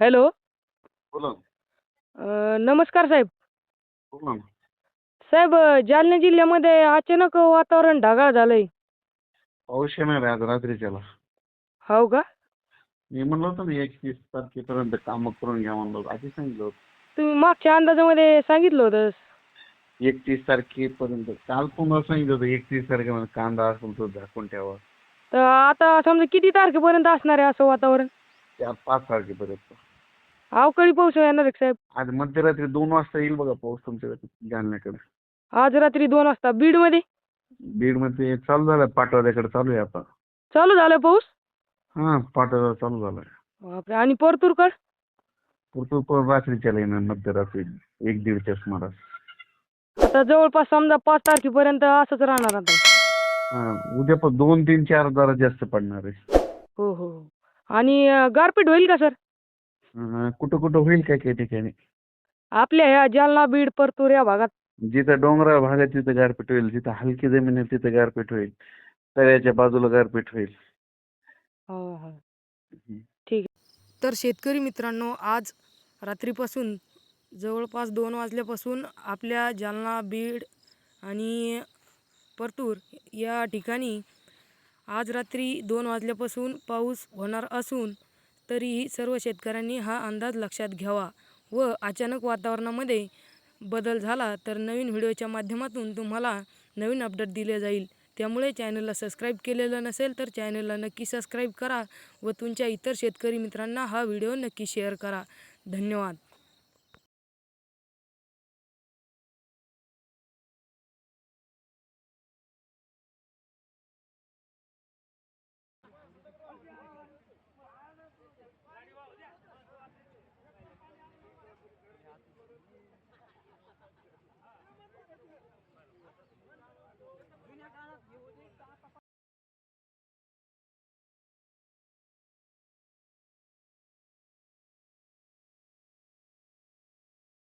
Hello. बोला अ, नमस्कार साहेब. बोला ना. साहेब अ, जालना जिल्ह्यामध्ये अचानक वातावरण ढगाळ झालंय. पाऊस येणार आहे आज रात्रीच्याला. हो का? मी म्हणलं होतं ना एकतीस तारखेपर्यंत कामं करून घ्या म्हणलं होतं. आधी सांगितलं होतं. तुम्ही मागच्या अंदाजामध्ये सांगितलं होतं. एकतीस तारखेपर्यंत. काल पुन्हा सांगितलं होतं एकतीस तारखेपर्यंत कांदा असेल तो झाकून ठेवा. तर आता समजा किती तारखेपर्यंत असणार आहे असं वातावरण? त्या पाच तारखेपर्यंत. अवकाळी पाऊस येणार आहे का साहेब? आज मध्यरात्री दोन वाजता येईल बघा पाऊस तुमच्याकडे जालन्याकडे. आज रात्री दोन वाजता. बीडमध्ये बीडमध्ये चालू झालं पाटोद्याकडे चालू आहे आता. चालू झालाय पाऊस? हां पाटोदा चालू झालाय. बापरे आणि परतूरकड? पुरतो पण रात्रीच्याला येणार मध्यरात्री. एक दीडच्या सुमारास. आता जवळपास समजा पाच तारखेपर्यंत असंच राहणार आता. हां उद्या पण दोन तीन चार जरा जास्त पडणार आहे. हो हो हो. आणि अ, गारपीट होईल का सर? अं, कुठं कुठं होईल काय काही ठिकाणी? आपल्या ह्या जालना बीड परतूर या भागात. जिथं डोंगराळ भाग आहे तिथं गारपीट होईल. जिथं हलकी जमीन आहे तिथं गारपीट होईल. तळ्याच्या बाजूला गारपीट होईल. हो हो. तर शेतकरी मित्रांनो आज रात्रीपासून जवळपास दोन वाजल्यापासून आपल्या जालना बीड आणि परतूर या ठिकाणी आज रात्री दोन वाजल्यापासून पाऊस होणार असून तरीही सर्व शेतकऱ्यांनी हा अंदाज लक्षात घ्यावा व अचानक वातावरणामध्ये बदल झाला तर नवीन व्हिडिओच्या माध्यमातून तुम्हाला नवीन अपडेट दिले जाईल. त्यामुळे चॅनलला सबस्क्राईब केलेलं नसेल तर चॅनलला नक्की सबस्क्राईब करा व तुमच्या इतर शेतकरी मित्रांना हा व्हिडिओ नक्की शेअर करा. धन्यवाद.